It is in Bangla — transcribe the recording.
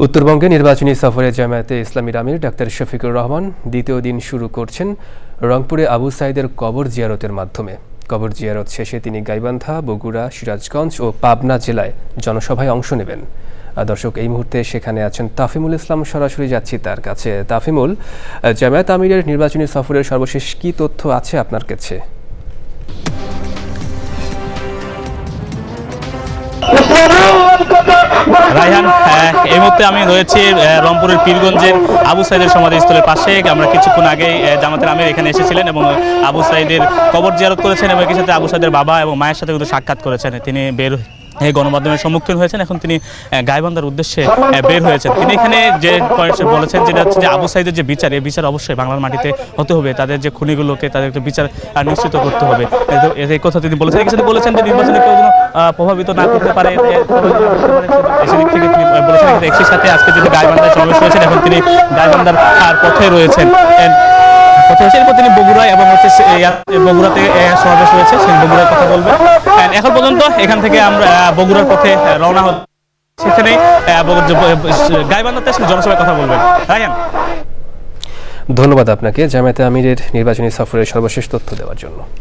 উত্তরবঙ্গে নির্বাচনী সফরে জামায়াতে ইসলামীর আমির ডাক্তার শফিকুর রহমান দ্বিতীয় দিন শুরু করছেন রংপুরে আবু সাইদের কবর জিয়ারতের মাধ্যমে। কবর জিয়ারত শেষে তিনি গাইবান্ধা, বগুড়া, সিরাজগঞ্জ ও পাবনা জেলায় জনসভায় অংশ নেবেন। দর্শক, এই মুহূর্তে সেখানে আছেন তাফিমুল ইসলাম, সরাসরি যাচ্ছি তার কাছে। তাফিমুল জামায়াত আমিরের নির্বাচনী সফরের সর্বশেষ কী তথ্য আছে আপনার কাছে? মুহূর্তে আমি রয়েছি রংপুরের পীরগঞ্জের আবু সাইদের সমাধিস্থলের পাশে। আমরা কিছুক্ষণ আগে জামাতের আমির এখানে এসেছিলেন এবং আবু সাইদের কবর জিয়ারত করেছেন এবং একই সাথে আবু সাইদের বাবা এবং মায়ের সাথে কিন্তু সাক্ষাৎ করেছেন। তিনি বের গণমাধ্যমের সম্মুখীন হয়েছেন এখন তিনি আহ, গাইবান্ধার উদ্দেশ্যে বের হয়েছেন। তিনি এখানে যে পয়েন্ট বলেছেন যেটা হচ্ছে যে আবু সাইদের যে বিচার এই বিচার অবশ্যই বাংলার মাটিতে হতে হবে। তাদের যে খুনিগুলোকে তাদেরকে বিচার নিশ্চিত করতে হবে। এই কথা তিনি বলেছেন। সাথে বলেছেন যে নির্বাচনে কেউ যেন প্রভাবিত না করতে পারে সেদিক থেকে তিনি বলেছেন একই সাথে আজকে যেহেতু গাইবান্ধায় সমাবেশ হয়েছেন এখন তিনি এন- পথে রয়েছেন। তিনি এবং হচ্ছে বগুড়াতে সমাবেশ রয়েছে সেই বগুড়ার কথা এখন পর্যন্ত এখান থেকে আমরা বগুড়ার পথে রওনা হচ্ছি। সেখানে গাইবান্ধাতে জনসভায় কথা বলবেন। রায়ান। ধন্যবাদ আপনাকে জামায়াতে আমিরের নির্বাচনী সফরের সর্বশেষ তথ্য দেওয়ার জন্য।